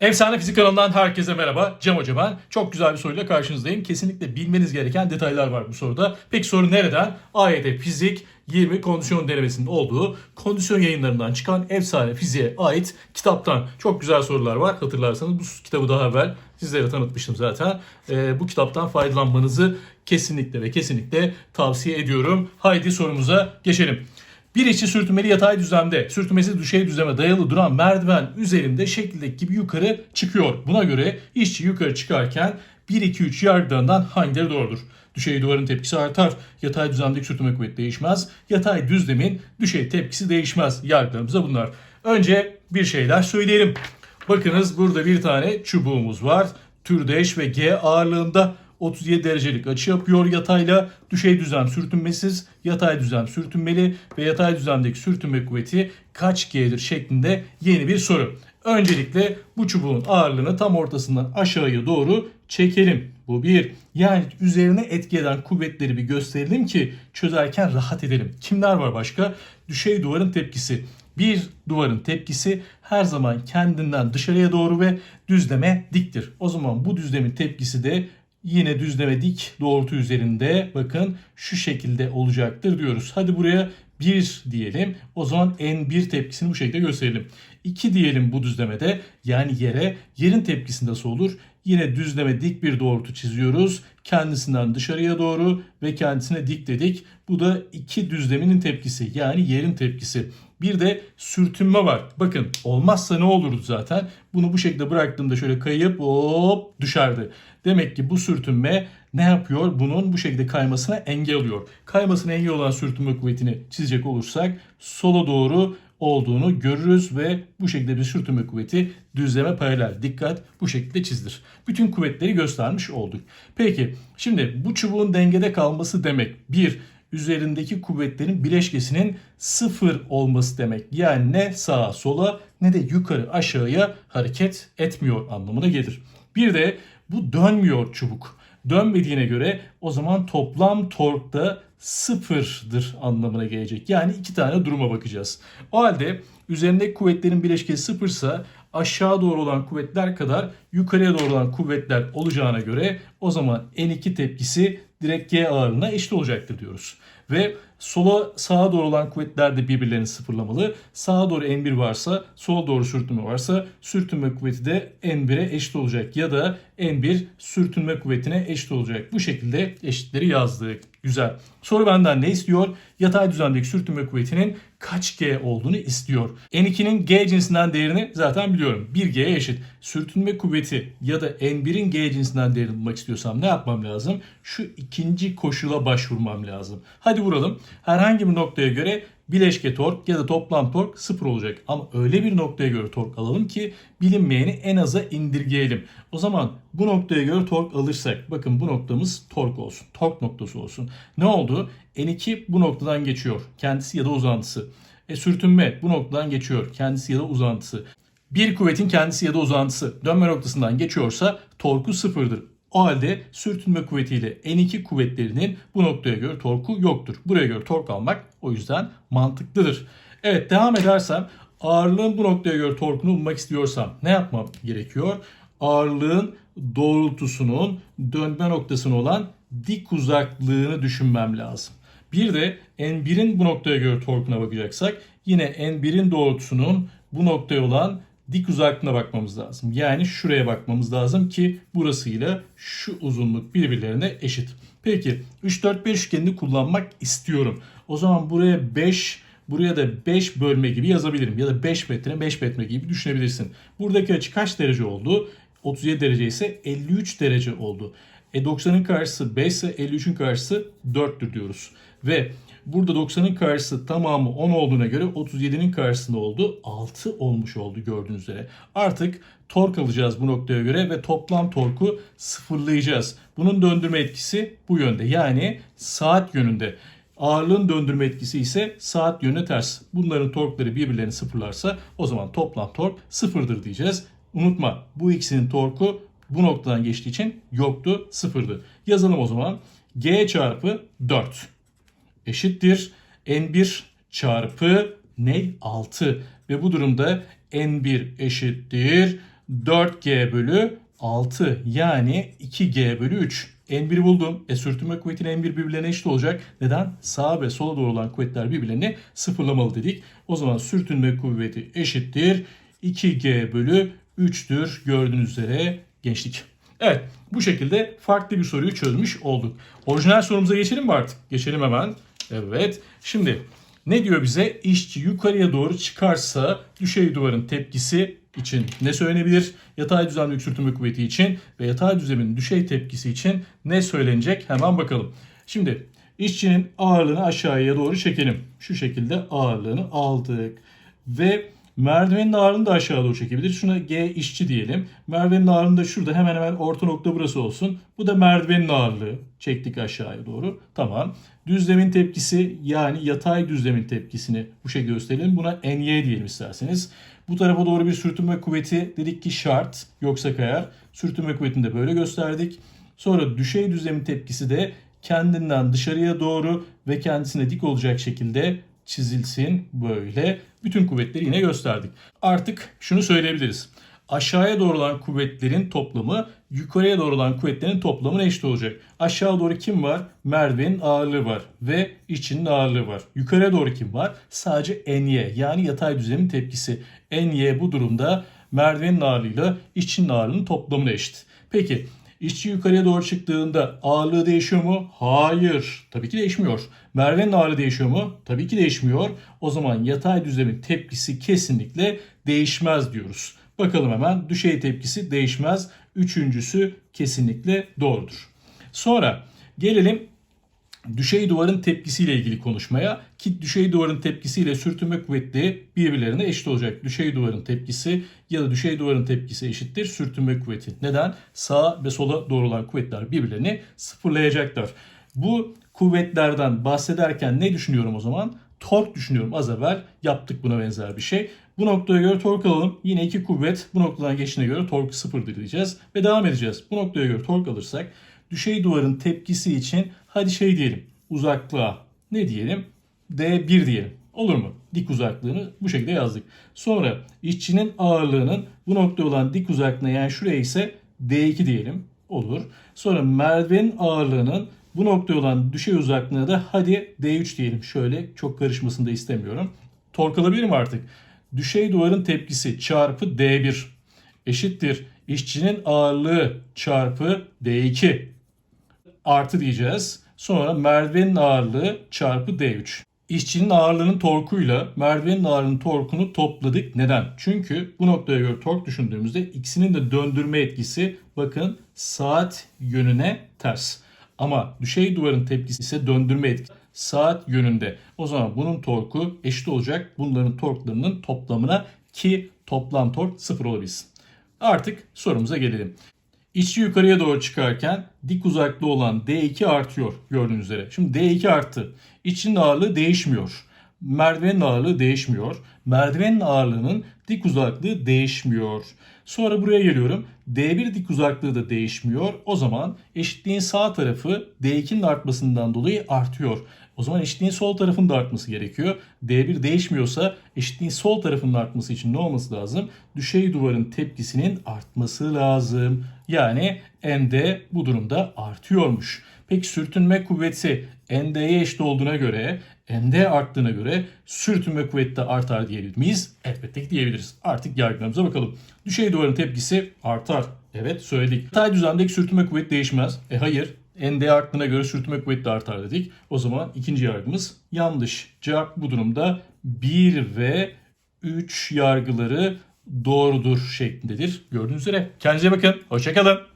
Efsane Fizik kanalından herkese merhaba. Cem Hoca ben. Çok güzel bir soruyla karşınızdayım. Kesinlikle bilmeniz gereken detaylar var bu soruda. Peki soru nereden? AYT Fizik 20 kondisyon denemesinin olduğu kondisyon yayınlarından çıkan efsane fiziğe ait kitaptan çok güzel sorular var. Hatırlarsanız bu kitabı daha evvel sizlere tanıtmıştım zaten. Ee, bu kitaptan faydalanmanızı kesinlikle ve kesinlikle tavsiye ediyorum. Haydi sorumuza geçelim. Bir içi sürtünmeli yatay düzlemde, sürtünmesiz düşey düzleme dayalı duran merdiven üzerinde şekildeki gibi yukarı çıkıyor. Buna göre işçi yukarı çıkarken 1-2-3 yargılarından hangileri doğrudur? Düşey duvarın tepkisi artar, yatay düzlemdeki sürtünme kuvveti değişmez, yatay düzlemin düşey tepkisi değişmez. Yargılarımız da bunlar. Önce bir şeyler söyleyelim. Bakınız burada bir tane çubuğumuz var. Türdeş ve G ağırlığında 37 derecelik açı yapıyor yatayla. Düşey düzlem sürtünmesiz, yatay düzlem sürtünmeli ve yatay düzlemdeki sürtünme kuvveti kaç G'dir şeklinde yeni bir soru. Öncelikle bu çubuğun ağırlığını tam ortasından aşağıya doğru çekelim. Bu bir. Yani üzerine etki eden kuvvetleri bir gösterelim ki çözerken rahat edelim. Kimler var başka? Düşey duvarın tepkisi. Bir duvarın tepkisi her zaman kendinden dışarıya doğru ve düzleme diktir. O zaman bu düzlemin tepkisi de yine düzleme dik doğrultu üzerinde bakın şu şekilde olacaktır diyoruz. Hadi buraya 1 diyelim. O zaman N1 tepkisini bu şekilde gösterelim. 2 diyelim bu düzlemede yani yere. Yerin tepkisi nasıl olur? Yine düzleme dik bir doğrultu çiziyoruz. Kendisinden dışarıya doğru ve kendisine dik dedik. Bu da iki düzleminin tepkisi yani yerin tepkisi. Bir de sürtünme var. Bakın olmazsa ne olurdu zaten? Bunu bu şekilde bıraktığımda şöyle kayıp hop düşerdi. Demek ki bu sürtünme ne yapıyor? Bunun bu şekilde kaymasına engel oluyor. Kaymasına engel olan sürtünme kuvvetini çizecek olursak sola doğru olduğunu görürüz ve bu şekilde bir sürtünme kuvveti düzleme paralel. Dikkat bu şekilde çizilir. Bütün kuvvetleri göstermiş olduk. Peki şimdi bu çubuğun dengede kalması demek bir üzerindeki kuvvetlerin bileşkesinin sıfır olması demek. Yani ne sağa sola ne de yukarı aşağıya hareket etmiyor anlamına gelir. Bir de bu dönmüyor çubuk. Dönmediğine göre o zaman toplam tork da sıfırdır anlamına gelecek. Yani iki tane duruma bakacağız. O halde üzerindeki kuvvetlerin bileşkesi sıfırsa aşağı doğru olan kuvvetler kadar yukarıya doğru olan kuvvetler olacağına göre o zaman N2 tepkisi direkt G ağırlığına eşit olacaktır diyoruz. Ve sola sağa doğru olan kuvvetler de birbirlerini sıfırlamalı. Sağa doğru N1 varsa, sola doğru sürtünme varsa sürtünme kuvveti de N1'e eşit olacak. Ya da N1 sürtünme kuvvetine eşit olacak. Bu şekilde eşitleri yazdık. Güzel. Soru benden ne istiyor? Yatay düzlemdeki sürtünme kuvvetinin kaç G olduğunu istiyor. N2'nin G cinsinden değerini zaten biliyorum. 1G'ye eşit. Sürtünme kuvveti ya da N1'in G cinsinden değerini bulmak istiyorsam ne yapmam lazım? Şu ikinci koşula başvurmam lazım. Hadi vuralım. Herhangi bir noktaya göre bileşke tork ya da toplam tork sıfır olacak. Ama öyle bir noktaya göre tork alalım ki bilinmeyeni en aza indirgeyelim. O zaman bu noktaya göre tork alırsak bakın bu noktamız tork olsun. Tork noktası olsun. Ne oldu? N2 bu noktadan geçiyor. Kendisi ya da uzantısı. E sürtünme bu noktadan geçiyor. Kendisi ya da uzantısı. Bir kuvvetin kendisi ya da uzantısı dönme noktasından geçiyorsa torku sıfırdır. O halde sürtünme kuvvetiyle N2 kuvvetlerinin bu noktaya göre torku yoktur. Buraya göre tork almak o yüzden mantıklıdır. Evet devam edersem ağırlığın bu noktaya göre torkunu bulmak istiyorsam ne yapmam gerekiyor? Ağırlığın doğrultusunun dönme noktasına olan dik uzaklığını düşünmem lazım. Bir de N1'in bu noktaya göre torkuna bakacaksak yine N1'in doğrultusunun bu noktaya olan dik uzaklığına bakmamız lazım. Yani şuraya bakmamız lazım ki burasıyla şu uzunluk birbirlerine eşit. Peki 3 4 5 üçgenini kullanmak istiyorum. O zaman buraya 5 buraya da 5 bölme gibi yazabilirim. Ya da 5 metre 5 metre gibi düşünebilirsin. Buradaki açı kaç derece oldu? 37 derece ise 53 derece oldu. E 90'ın karşısı 5 ise 53'ün karşısı 4'tür diyoruz. Ve burada 90'ın karşısı tamamı 10 olduğuna göre 37'nin karşısında oldu. 6 olmuş oldu gördüğünüz üzere. Artık tork alacağız bu noktaya göre ve toplam torku sıfırlayacağız. Bunun döndürme etkisi bu yönde. Yani saat yönünde. Ağırlığın döndürme etkisi ise saat yönüne ters. Bunların torkları birbirlerini sıfırlarsa o zaman toplam tork sıfırdır diyeceğiz. Unutma bu ikisinin torku bu noktadan geçtiği için yoktu, sıfırdı. Yazalım o zaman. G çarpı 4 eşittir. N1 çarpı ne? 6. Ve bu durumda N1 eşittir 4G bölü 6 yani 2G bölü 3. N1'i buldum. E sürtünme kuvvetinin N1 birbirlerine eşit olacak. Neden? Sağa ve sola doğru olan kuvvetler birbirlerini sıfırlamalı dedik. O zaman sürtünme kuvveti eşittir. 2G bölü 3'tür gördüğünüz üzere gençlik. Evet bu şekilde farklı bir soruyu çözmüş olduk. Orijinal sorumuza geçelim mi artık? Geçelim hemen. Evet. Şimdi ne diyor bize? İşçi yukarıya doğru çıkarsa düşey duvarın tepkisi için ne söylenebilir? Yatay düzlemdeki sürtünme kuvveti için ve yatay düzlemin düşey tepkisi için ne söylenecek? Hemen bakalım. Şimdi işçinin ağırlığını aşağıya doğru çekelim. Şu şekilde ağırlığını aldık. Ve merdivenin ağırlığını da aşağı doğru çekebilir. Şuna G işçi diyelim. Merdivenin ağırlığını da şurada hemen hemen orta nokta burası olsun. Bu da merdivenin ağırlığı. Çektik aşağıya doğru. Tamam. Düzlemin tepkisi yani yatay düzlemin tepkisini bu şekilde gösterelim. Buna NY diyelim isterseniz. Bu tarafa doğru bir sürtünme kuvveti dedik ki şart. Yoksa kayar. Sürtünme kuvvetini de böyle gösterdik. Sonra düşey düzlemin tepkisi de kendinden dışarıya doğru ve kendisine dik olacak şekilde çizilsin böyle. Bütün kuvvetleri yine gösterdik. Artık şunu söyleyebiliriz. Aşağıya doğru olan kuvvetlerin toplamı yukarıya doğru olan kuvvetlerin toplamına eşit olacak. Aşağı doğru kim var? Merve'nin ağırlığı var ve içinin ağırlığı var. Yukarıya doğru kim var? Sadece NY yani yatay düzlemin tepkisi. NY bu durumda merdivenin ağırlığıyla işçinin ağırlığının toplamına eşit. Peki İşçi yukarıya doğru çıktığında ağırlığı değişiyor mu? Hayır. Tabii ki değişmiyor. Merve'nin ağırlığı değişiyor mu? Tabii ki değişmiyor. O zaman yatay düzlemin tepkisi kesinlikle değişmez diyoruz. Bakalım hemen düşey tepkisi değişmez. Üçüncüsü kesinlikle doğrudur. Sonra gelelim düşey duvarın tepkisiyle ilgili konuşmaya ki düşey duvarın tepkisiyle sürtünme kuvvetleri birbirlerine eşit olacak. Düşey duvarın tepkisi ya da düşey duvarın tepkisi eşittir sürtünme kuvveti. Neden? Sağa ve sola doğru olan kuvvetler birbirlerini sıfırlayacaklar. Bu kuvvetlerden bahsederken ne düşünüyorum o zaman? Tork düşünüyorum. Az evvel yaptık buna benzer bir şey. Bu noktaya göre tork alalım. Yine iki kuvvet bu noktadan geçtiğine göre tork sıfırdır diyeceğiz. Ve devam edeceğiz. Bu noktaya göre tork alırsak düşey duvarın tepkisi için hadi şey diyelim uzaklığa ne diyelim D1 diyelim. Olur mu? Dik uzaklığını bu şekilde yazdık. Sonra işçinin ağırlığının bu noktaya olan dik uzaklığına yani şuraya ise D2 diyelim. Olur. Sonra merdivenin ağırlığının bu noktaya olan düşey uzaklığına da hadi D3 diyelim. Şöyle çok karışmasını da istemiyorum. Tork alabilirim artık. Düşey duvarın tepkisi çarpı D1 eşittir. İşçinin ağırlığı çarpı D2 artı diyeceğiz. Sonra merdivenin ağırlığı çarpı D3. İşçinin ağırlığının torkuyla merdivenin ağırlığının torkunu topladık. Neden? Çünkü bu noktaya göre tork düşündüğümüzde ikisinin de döndürme etkisi bakın saat yönüne ters. Ama düşey duvarın tepkisi ise döndürme etkisi saat yönünde. O zaman bunun torku eşit olacak bunların torklarının toplamına ki toplam tork sıfır olabilsin. Artık sorumuza gelelim. İşçi yukarıya doğru çıkarken dik uzaklığı olan D2 artıyor gördüğünüz üzere. Şimdi D2 arttı. İçinin ağırlığı değişmiyor. Merdivenin ağırlığı değişmiyor. Merdivenin ağırlığının dik uzaklığı değişmiyor. Sonra buraya geliyorum. D1 dik uzaklığı da değişmiyor. O zaman eşitliğin sağ tarafı D2'nin artmasından dolayı artıyor. O zaman eşitliğin sol tarafının da artması gerekiyor. D1 değişmiyorsa eşitliğin sol tarafının artması için ne olması lazım? Düşey duvarın tepkisinin artması lazım. Yani ND bu durumda artıyormuş. Peki sürtünme kuvveti ND'ye eşit olduğuna göre, ND arttığına göre sürtünme kuvveti de artar diyebilir miyiz? Elbette ki diyebiliriz. Artık yargılarımıza bakalım. Düşey duvarın tepkisi artar. Evet söyledik. Yatay düzlemdeki sürtünme kuvveti değişmez. E hayır. ND arttığına göre sürtünme kuvveti de artar dedik. O zaman ikinci yargımız yanlış. Cevap bu durumda 1 ve 3 yargıları doğrudur şeklindedir. Gördüğünüz üzere. Kendinize bakın. Hoşçakalın.